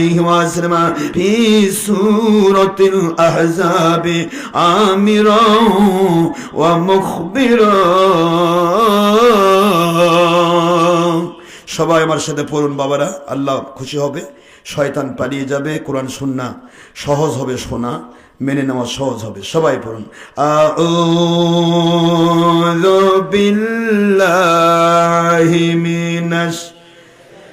عليه وسلم في سورة الأحزاب آمرا ومخبرا সবাই আমার সাথে পড়ুন বাবারা আল্লাহ খুশি হবে শয়তান পালিয়ে যাবে কোরআন শুননা সহজ হবে শোনা মেনে নেওয়া সহজ হবে সবাই পড়ুন আউযু বিল্লাহি মিনাশ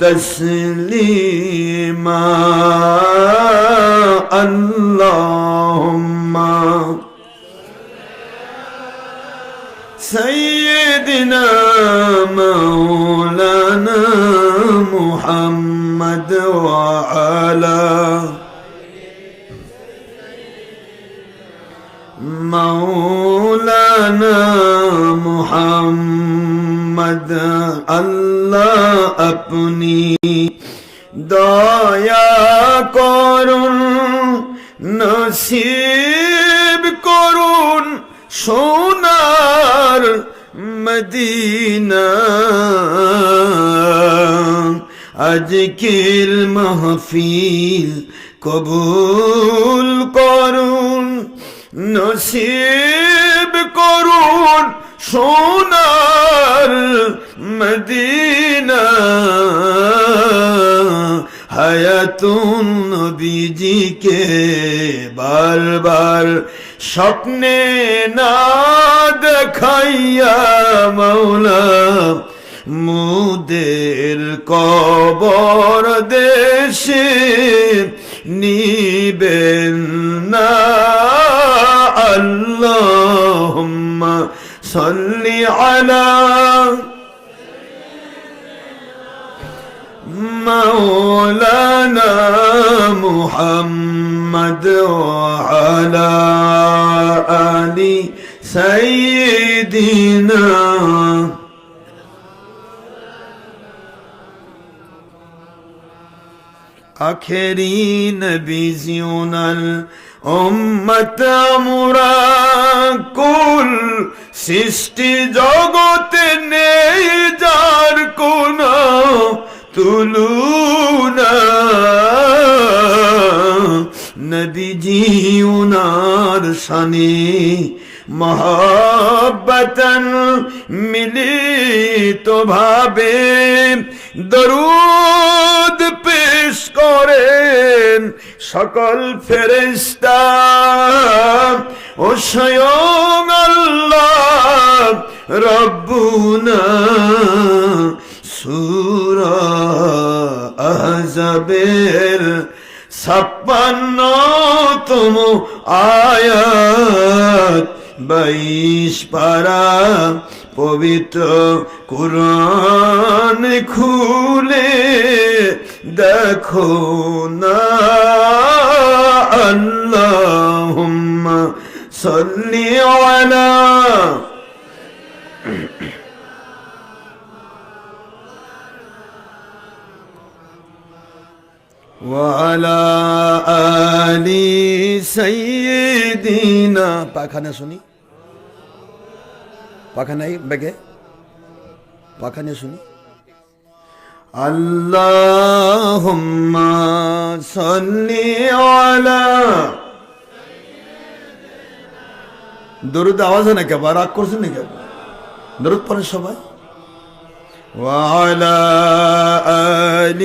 تسليما اللهم سيدنا مولانا محمد وعلى مولانا محمد আল্লাহ আপনি দয়া করুন নসিব করুন সোনার মদিনা আজকের মাহফিল কবুল করুন নসিব করুন সোনার মদিনা, হায়াতুন নবীজিকে বারবার স্বপ্নে না দেখাইয়া মৌলা মুদের কবর দেশে নিবেন না। আল্লাহুম্মা صل على مولانا محمد وعلى آل سيدنا آخری بزيون الله উম্মত আমরা কুল সৃষ্টি জগতে নেই যার কোন তুলুনা। নবীজি উনার শানে মহাব্বতন মিলিত ভাবে, দরুদ পেশ করেন সকল ফেরেস্তা ও স্বয়ং আল্লাহ রব্বুনা সুরা আহজাবের ছাপ্পান্নতম আয়াত। বাইশ পারা পবিত্র কোরআন খুলে দেখো না আল্লাহুম্মা সাল্লি আলা وعلى آل سيدنا পাখানা শুনি পাখানাই বেগে পাখানে শুনি আল্লাহুম্মা সাল্লি আলা দরুদ আওয়াজ না কে বা রাগ করছেন নাকি দরুদ পড়ে সবাই وعلى آل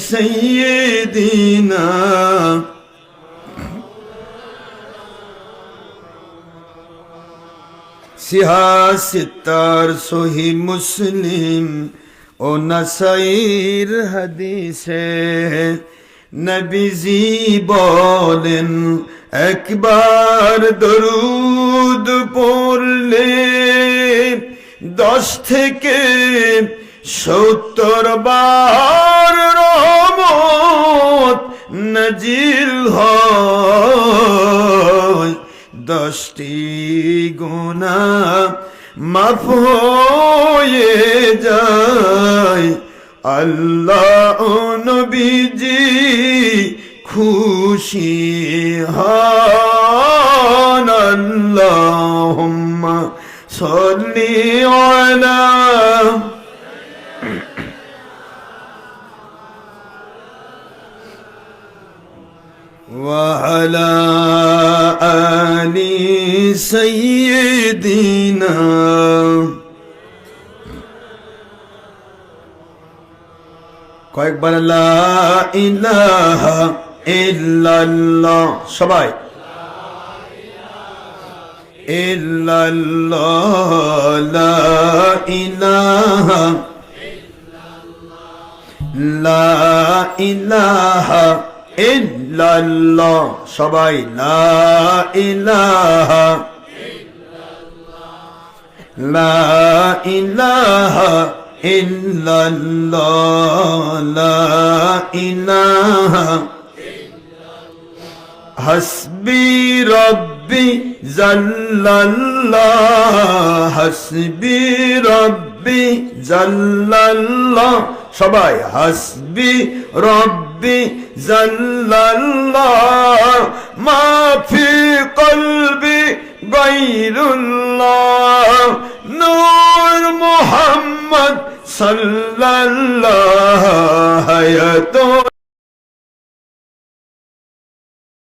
سيدنا সিহাসিতার সহি মুসলিম ও নাসাইর হাদিসে নবীজি বলেন একবার দরুদ পড়লে দশ থেকে সত্তর বার রহমত নজিল হয়। দশটি মাফ হয়ে যায় আল্লাহ ও নবীজি খুশি হন আল্লাহুম্মা সাল্লি আলা وعلى آل سيدنا কয়েকবার লা ইলাহা ইল্লাল্লাহ সবাই ইল্লাল্লাহ লা ইলাহা লা ইলাহা ইল্লাল্লাহ, সবাই লা ইলাহা। লা ইলাহা ইল্লাল্লাহ, লা ইলাহা। হাসবি রব্বি জাল্লাল্লাহ, হাসবি রব্বি জাল্লাল্লাহ। সবাই হাসবি রব্বি জাল্লাল্লাহ মাফি কলবি গাইরুল্লাহ নূর মুহাম্মদ সাল্লাল্লাহ হায়াতুল